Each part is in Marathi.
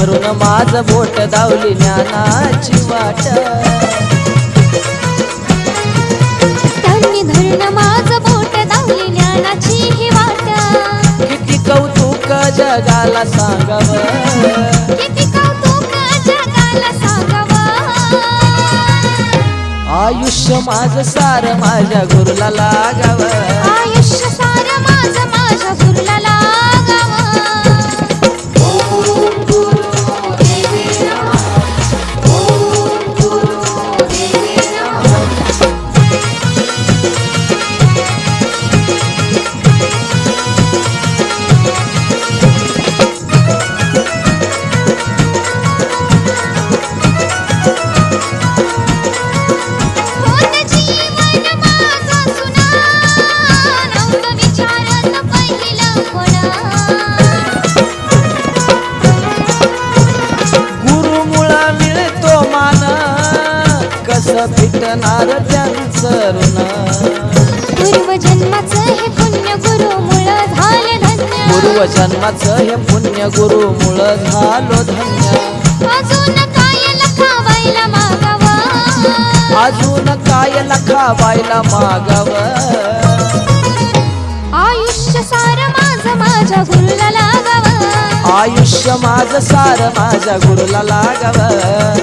धरून माझ बोट दावली ज्ञानाची वाट. त्यांनी धरण माझं बोट दावली ज्ञानाची ही वाट. किती कौतुक जगाला सांगावं. किती कौतुक जगाला सांगावं. आयुष्य माझ सार माझ्या गुरुला लागावं. फिटणार त्यांचं हे पुण्य झाले धन्य. हे पुण्य गुरुमुळं झालो धन्य. अजून काय लखावायला मागावं? अजून काय लखावायला मागावं? आयुष्य सार माझं माझ्या गुरुला लागावं. आयुष्य माझ सार माझ्या गुरुला लागावं.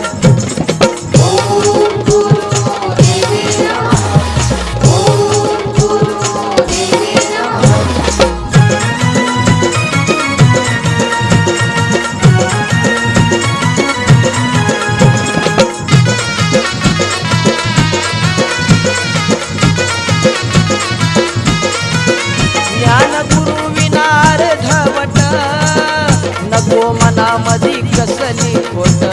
मनामधी कसली गाठ.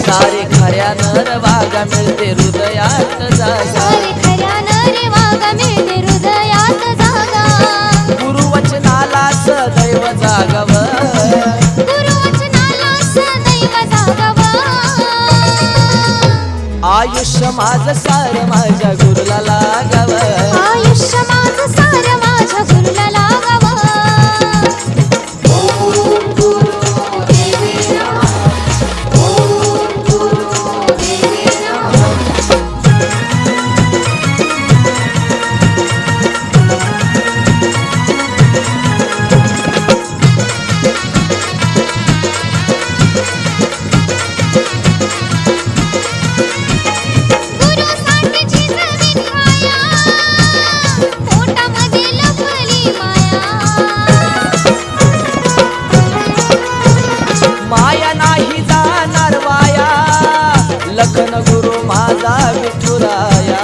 सारे खऱ्या नर वागा मिळते हृदयात जागा. जागा. गुरुवचनाला सदैव जागव आयुष्य माझ सार माझ्या गुरुला नाही जाणार वाया. लखन गुरु माझा विठुराया.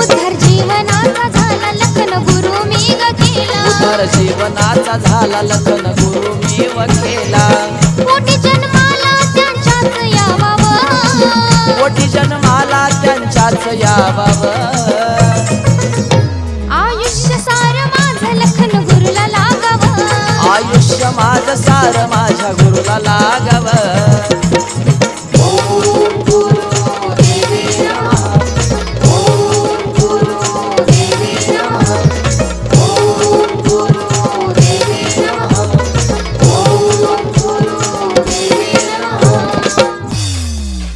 उद्धार जीवनाचा झाला लखन गुरु मी ग केला जीवनाचा झाला लखन गुरु मी वकेला. मोठी जन्माला त्यांच्याच यावावं. मोठी जन्माला त्यांच्याच यावावं. माझ सार माझ्या गुरुला लागावं.